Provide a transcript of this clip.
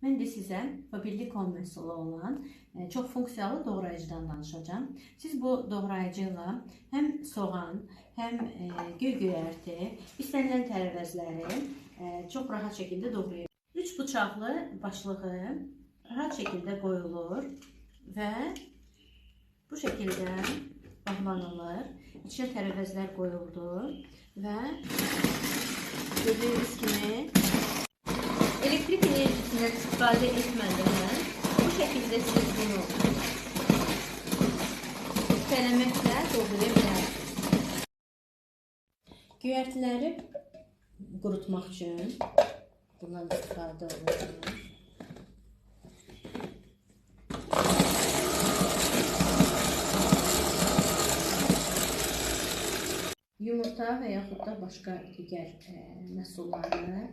Mən də sizə Faberlic məhsulu olan e, çox funksiyalı doğrayıcıdan danışacağam. Siz bu doğrayıcı ilə həm soğan, həm e, göy göyərti, istənilən tərəvəzləri e, çox rahat şəkildə doğrayır. 3 bıçaqlı başlığı rahat şəkildə qoyulur və bu şəkildə bağlanılır. İçinə tərəvəzlər qoyuldu və gördüyünüz enerjisindən istifadə etmədən bu şəkildə siz bunu tələməklə doldura bilərsiniz. Göyərtiləri qurutmaq üçün bundan istifadə olunur. Yumurta və yaxud da başqa digər e, məhsulları